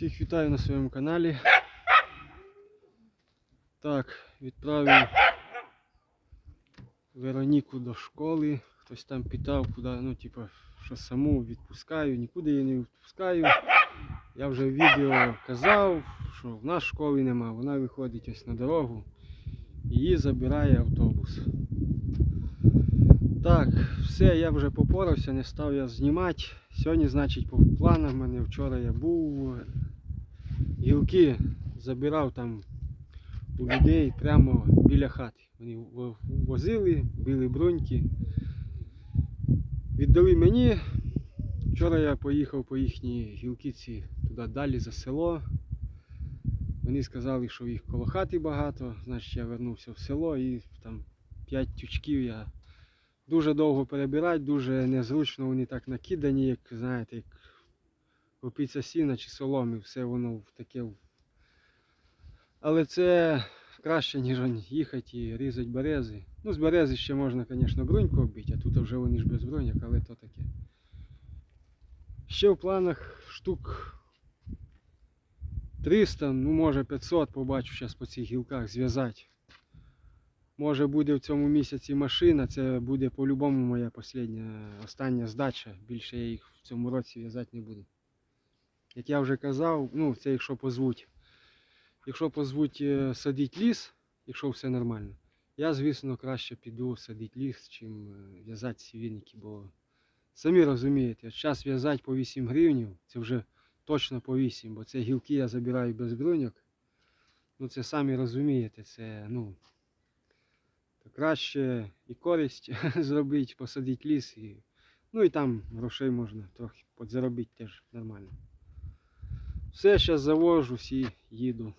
Всіх вітаю на своєму каналі. Так, відправив Вероніку до школи. Хтось там питав, куди, ну, типа, що саму відпускаю, нікуди її не відпускаю. Я вже в відео казав, що в нас школи нема. Вона виходить ось на дорогу. Її забирає автобус. Так, все, я вже попорався, не став я знімати. Сьогодні, значить, по планах в мене вчора я був. Гілки забирав там у людей прямо біля хати. Вони возили, били бруньки. Віддали мені. Вчора я поїхав по їхній гілки ці туди далі за село. Вони сказали, що їх коло хати багато, значить я вернувся в село і там 5 тючків я дуже довго перебирати, дуже незручно вони так накидані, як знаєте, як копиця сіна чи соломи, все воно в таке. в- Але це краще, ніж їхати і різати берези. Ну, з берези ще можна, звісно, бруньку оббити, а тут вже вони ж без броньок, але то таке. Ще в планах штук 300, ну може 500, побачу зараз по цих гілках зв'язати. Може буде в цьому місяці машина, це буде по-любому моя остання, остання здача. Більше я їх в цьому році в'язати не буду. Як я вже казав, ну це якщо позвуть. Якщо позвуть е, садити ліс, якщо все нормально, я, звісно, краще піду садити ліс, чим е, в'язати сівільники, бо самі розумієте, зараз в'язати по 8 гривень, це вже точно по 8, бо це гілки я забираю без бруньок. Ну це самі розумієте, це ну. Краще і користь зробити, посадити ліс, і, ну і там грошей можна трохи подзаробити теж нормально. Все, зараз завожусь і їду.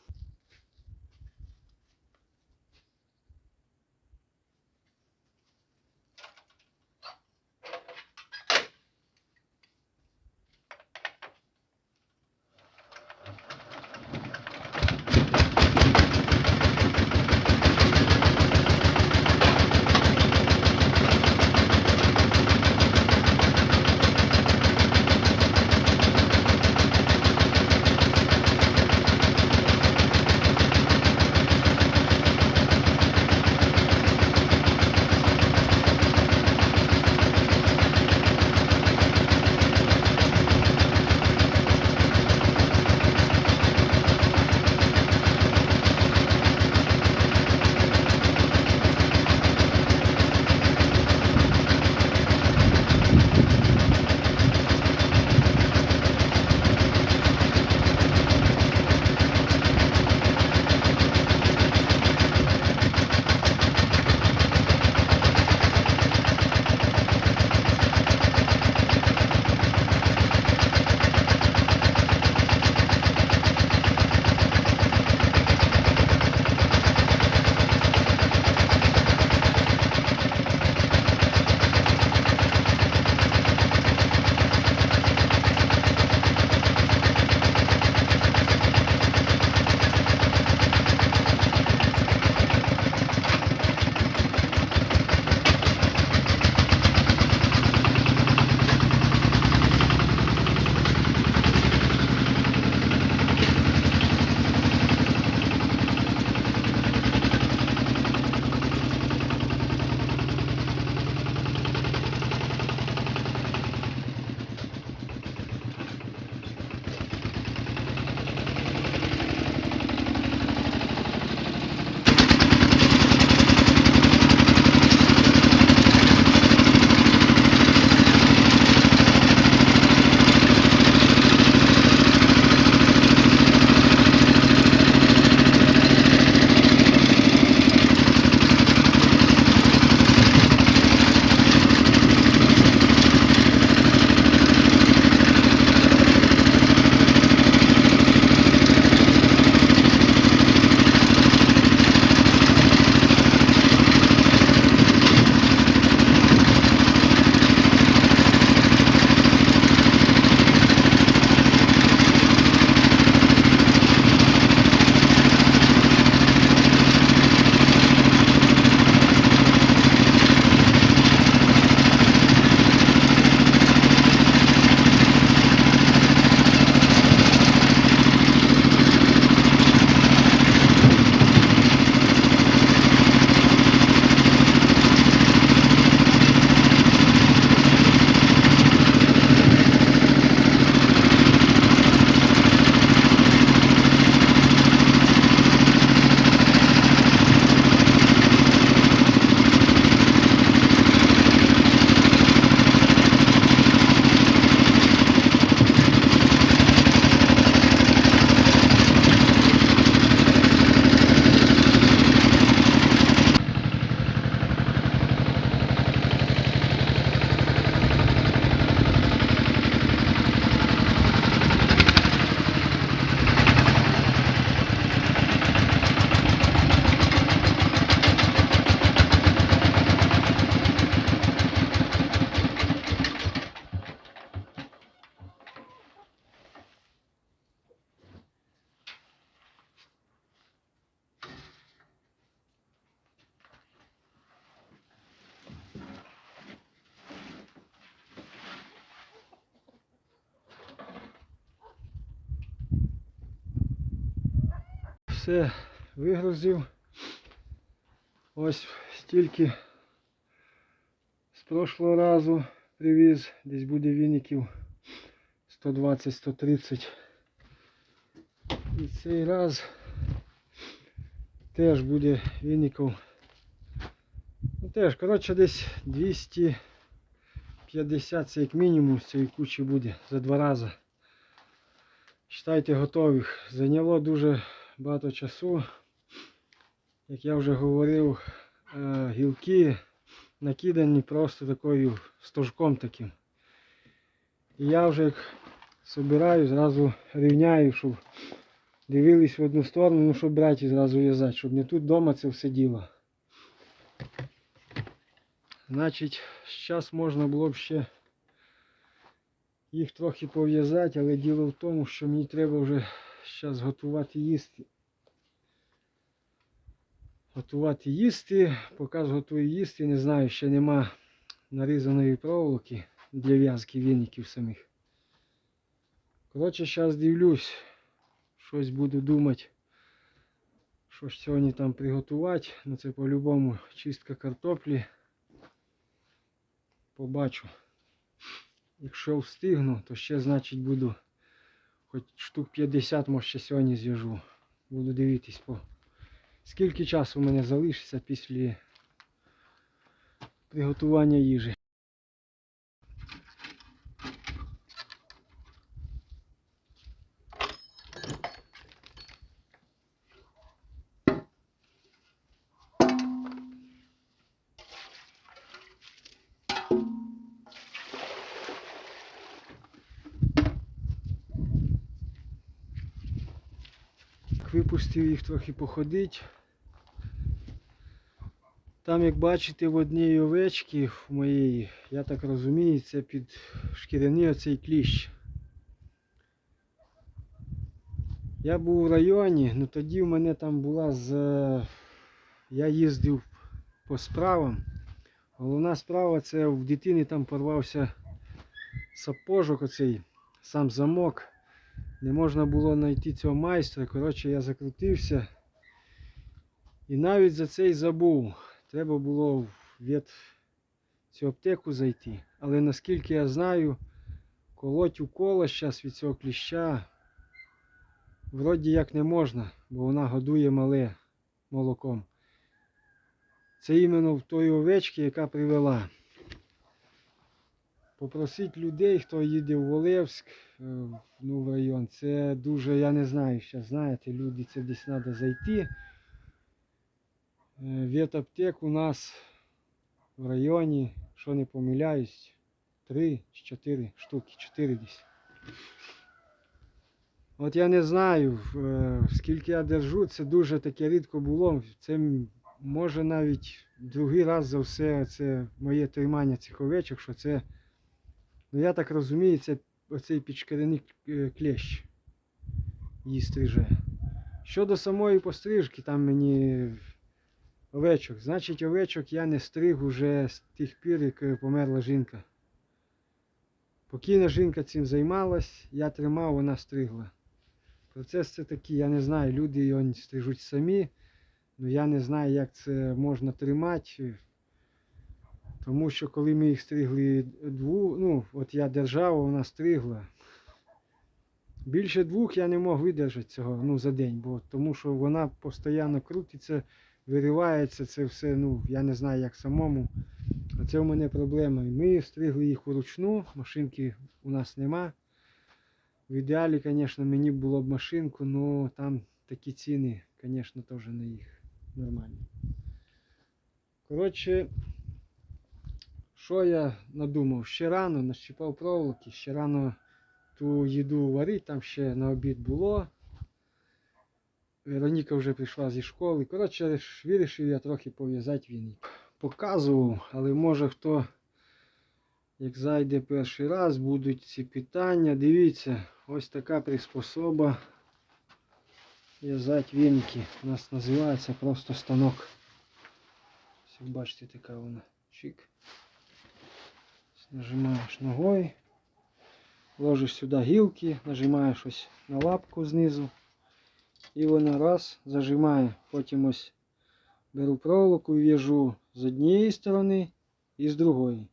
Все вигрузив. Ось стільки з прошлого разу привіз. Десь буде віників 120-130. І цей раз теж буде віників. Ну теж, коротше, десь 250 це як мінімум з цієї кучі буде за два рази. Считайте готових. Зайняло дуже багато часу. Як я вже говорив, е, гілки накидані просто такою стожком таким. І я вже як собираю, зразу рівняю, щоб дивились в одну сторону, ну щоб брати і зразу в'язати, щоб не тут вдома це все діло. Значить, зараз можна було б ще їх трохи пов'язати, але діло в тому, що мені треба вже зараз готувати їсти. Готувати їсти, поки зготую їсти, не знаю, ще нема нарізаної проволоки для в'язки віників самих. Коротше, зараз дивлюсь, щось буду думати, що ж сьогодні там приготувати. Ну це по-любому чистка картоплі. Побачу. Якщо встигну, то ще значить буду хоч штук 50, може ще сьогодні зв'яжу. Буду дивитись по скільки часу у мене залишиться після приготування їжі. Випустив їх трохи походити. Там, як бачите, в одній овечці в моєї, я так розумію, це під шкіряний оцей кліщ. Я був в районі, ну тоді в мене там була з. Я їздив по справам. Головна справа це в дитини там порвався сапожок оцей, сам замок. Не можна було знайти цього майстра. Коротше, я закрутився. І навіть за це й забув. Треба було в вет цю аптеку зайти. Але наскільки я знаю, колоть укола зараз від цього кліща вроді як не можна, бо вона годує мале молоком. Це іменно в той овечці, яка привела. Попросить людей, хто їде в Волевськ, е, ну, в район, це дуже, я не знаю, зараз знаєте, люди, це десь треба зайти. Е, Ветаптек у нас в районі, що не помиляюсь, 3 чи 4 штуки, 4 десь. От я не знаю, е, скільки я держу, це дуже таке рідко було. Це може навіть другий раз за все це моє тримання цих овечок, що це, ну я так розумію, це оцей підшкіряний е, клещ її стриже. Щодо самої пострижки, там мені овечок. Значить, овечок я не стриг уже з тих пір, як е, померла жінка. Покійна жінка цим займалась, я тримав, вона стригла. Процес це такий, я не знаю, люди його стрижуть самі, але я не знаю, як це можна тримати. Тому що коли ми їх стригли дву, ну, от я держав, вона стригла. Більше двох я не мог видержати цього ну, за день, бо тому що вона постійно крутиться, виривається, це все, ну, я не знаю, як самому. Оце у мене проблема. Ми стригли їх уручну, машинки у нас нема. В ідеалі, звісно, мені було б машинку, але там такі ціни, звісно, теж не їх нормальні. Коротше, що я надумав? Ще рано нащипав проволоки, ще рано ту їду варити, там ще на обід було. Вероніка вже прийшла зі школи. Коротше, вирішив я трохи пов'язати віник. Показував, але може хто, як зайде перший раз, будуть ці питання. Дивіться, ось така приспособа. В'язати віники. У нас називається просто станок. Ось, бачите, така вона. Чик. Нажимаєш ногою. Ложиш сюди гілки, нажимаєш ось на лапку знизу. І вона раз зажимає. Потім ось беру проволоку і в'яжу з однієї сторони і з другої.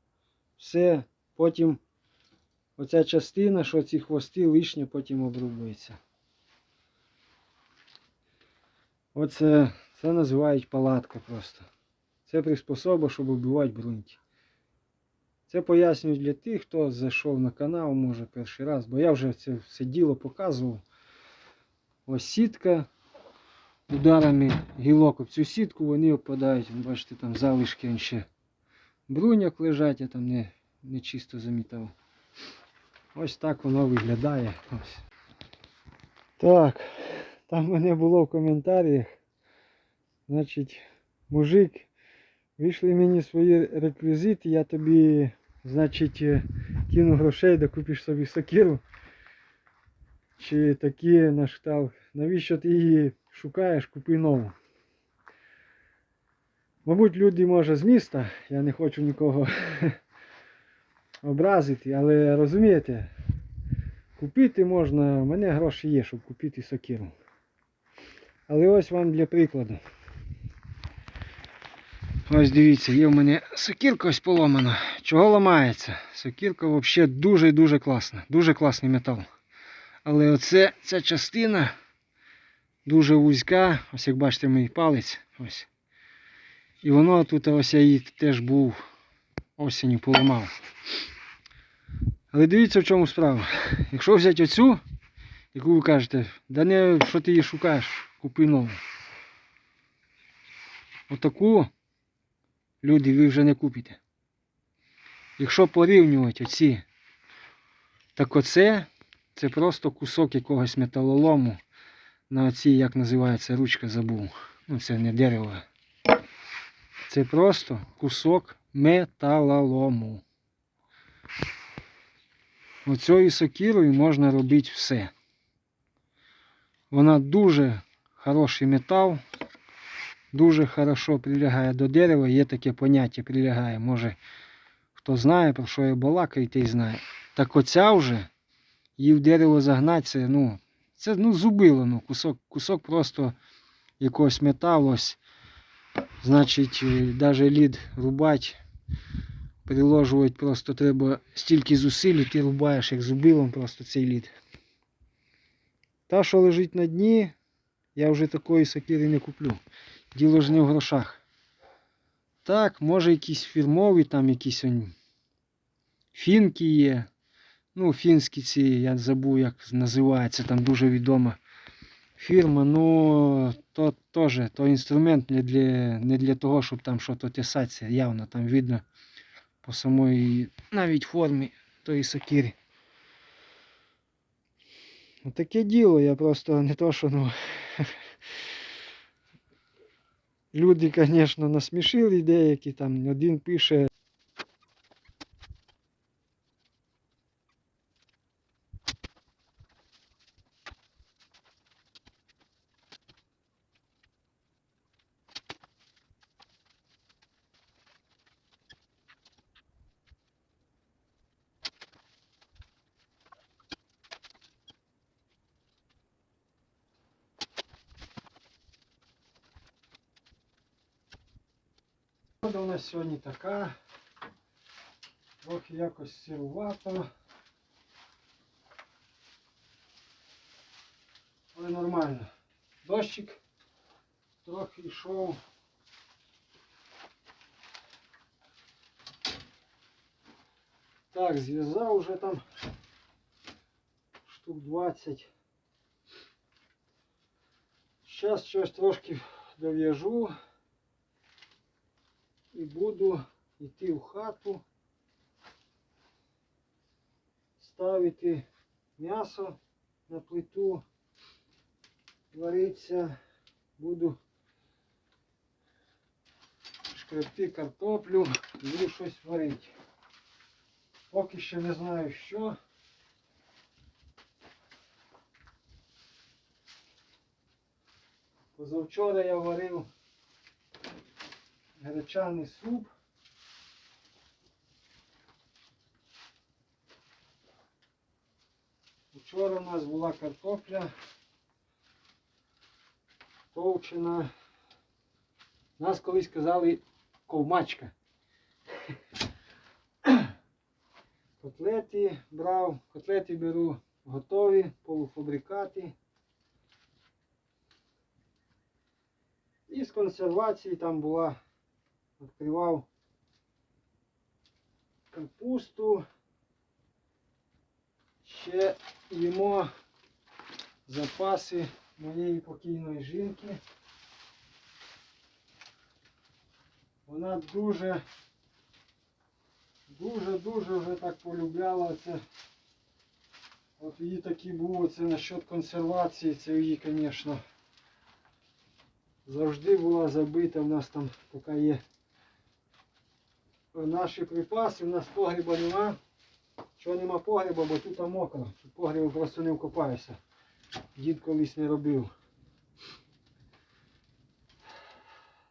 Все, потім оця частина, що ці хвости лишні, потім обрубується. Оце це називають палатка просто. Це приспособа, щоб вбивати ґрунті. Це пояснюю для тих, хто зайшов на канал, може перший раз, бо я вже це все діло показував. Ось сітка ударами гілок об цю сітку вони опадають. Бачите, там залишки ще бруняк лежать, я там не, не чисто замітав. Ось так воно виглядає. Ось. Так, там мене було в коментарях. Значить, мужик, вийшли мені свої реквізити, я тобі, значить, е, кину грошей, да купиш собі сокиру. Чи такі на кшталт, навіщо ти її шукаєш, купи нову. Мабуть, люди, може, з міста, я не хочу нікого образити, але розумієте, купити можна, в мене гроші є, щоб купити сокиру. Але ось вам для прикладу. Ось дивіться, є в мене сокирка ось поломана. Чого ламається? Сокирка взагалі дуже і дуже класна. Дуже класний метал. Але оце ця частина дуже вузька. Ось як бачите, мій палець. Ось. І воно тут ось я її теж був осінню поламав. Але дивіться в чому справа. Якщо взяти оцю, яку ви кажете, да не що ти її шукаєш, купи нову. Отаку люди ви вже не купите. Якщо порівнювати оці, так оце це просто кусок якогось металолому на оцій, як називається, ручка забув. Ну це не дерево. Це просто кусок металолому. Оцею сокирою можна робити все. Вона дуже хороший метал, дуже хорошо прилягає до дерева. Є таке поняття прилягає. Може хто знає, про що я балакаю, той знає. Так оця вже її в дерево загнати, це, ну, це ну, зубило, ну, кусок, кусок просто якогось металу. Ось. Значить, навіть лід рубати, приложувати просто треба стільки зусиль, і ти рубаєш як зубилом просто цей лід. Та, що лежить на дні, я вже такої сокири не куплю. Діло ж не в грошах. Так, може якісь фірмові, там якісь он, фінки є. Ну, фінські ці, я забув, як називається, там дуже відома фірма. Ну, то теж то інструмент не для, не для того, щоб там щось тесатися. Явно там видно по самої навіть формі тої сокири. Ну, таке діло, я просто не то, що ну. Люди, звісно, насмішили деякі, там один пише. Погода у нас сьогодні така. Трохи якось сирувато. Але нормально. Дощик трохи йшов. Так, зв'язав уже там штук 20. Зараз щось трошки дов'яжу і буду йти в хату, ставити м'ясо на плиту, вариться, буду шкребти картоплю, буду щось варити. Поки ще не знаю що. Позавчора я варив гречаний суп. Вчора у нас була картопля. Товчина. Нас колись казали ковмачка. Котлети брав, котлети беру готові, полуфабрикати. І з консервації там була, відкривав капусту. Ще їмо запаси моєї покійної жінки. Вона дуже, дуже, дуже вже так полюбляла це. От її такий був оце насчет консервації, це її, звісно, завжди була забита. У нас там така є наші припаси, у нас погреба нема. Чого нема погреба, бо тут мокро. Тут погреба просто не вкопаєшся. Дід колись не робив.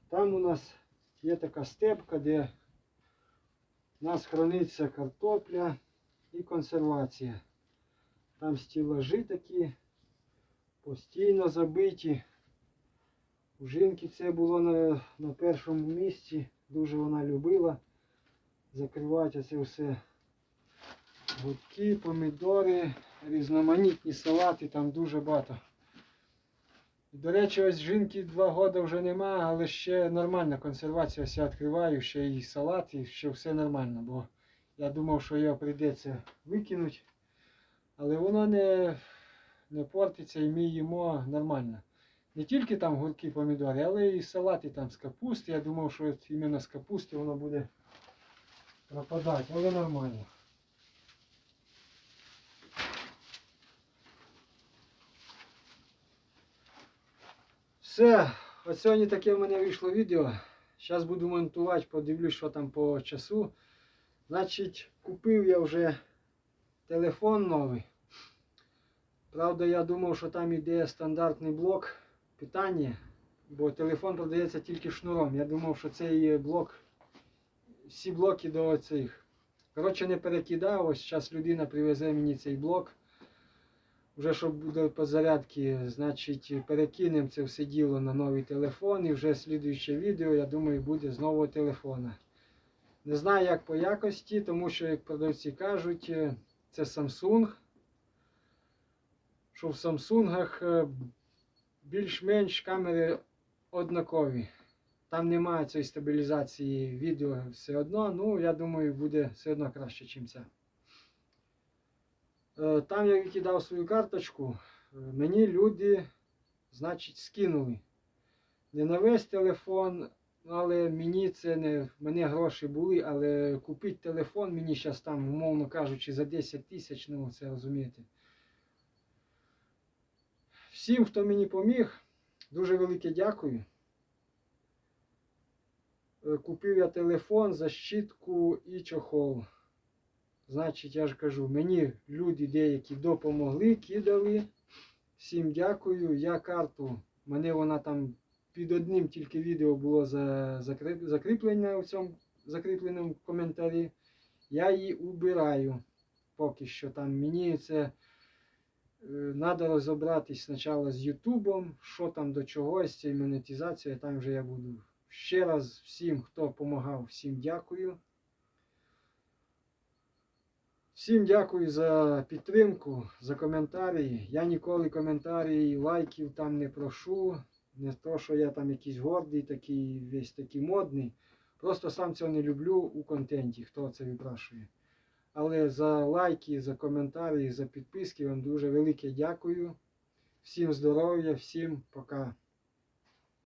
Там у нас є така степка, де у нас храниться картопля і консервація. Там стілажі такі, постійно забиті. У жінки це було на, на першому місці. Дуже вона любила закривати це все. Гудки, помідори, різноманітні салати, там дуже багато. До речі, ось жінки два роки вже нема, але ще нормальна консервація. Ось я відкриваю, ще і салат, і ще все нормально, бо я думав, що його прийдеться викинути. Але воно не, не портиться і ми їмо нормально. Не тільки там гурки, помідори, але і салати там з капусти. Я думав, що іменно з капусти воно буде пропадати, але нормально. Все, от сьогодні таке в мене вийшло відео. Зараз буду монтувати, подивлюсь, що там по часу. Значить, купив я вже телефон новий. Правда, я думав, що там іде стандартний блок питання, бо телефон продається тільки шнуром. Я думав, що це є блок, всі блоки до цих. Коротше, не перекидав. Ось зараз людина привезе мені цей блок. Вже щоб буде по зарядці, значить, перекинемо це все діло на новий телефон. І вже слідуюче відео, я думаю, буде з нового телефона. Не знаю, як по якості, тому що, як продавці кажуть, е, це Samsung. Що в Samsung е, більш-менш камери однакові. Там немає цієї стабілізації відео все одно. Ну, я думаю, буде все одно краще, ніж ця. Е, Там я викидав свою карточку, е, мені люди, значить, скинули. Не на весь телефон, але мені це не. Мене гроші були, але купити телефон мені зараз там, умовно кажучи, за 10 тисяч, ну це розумієте. Всім, хто мені поміг, дуже велике дякую. Е, Купив я телефон, защитку і чохол. Значить, я ж кажу, мені люди деякі допомогли, кидали. Всім дякую. Я карту, мене вона там під одним тільки відео було за, закріп, закріплення у цьому закріпленому коментарі. Я її убираю поки що. Там мені це треба розібратись спочатку з Ютубом, що там до чогось, цією монетизацією, там вже я буду. Ще раз всім, хто допомагав, всім дякую. Всім дякую за підтримку, за коментарі. Я ніколи коментарі лайків там не прошу. Не то, що я там якийсь гордий, такий, весь такий модний. Просто сам цього не люблю у контенті, хто це випрашує. Але за лайки, за коментарі, за підписки вам дуже велике дякую. Всім здоров'я, всім пока.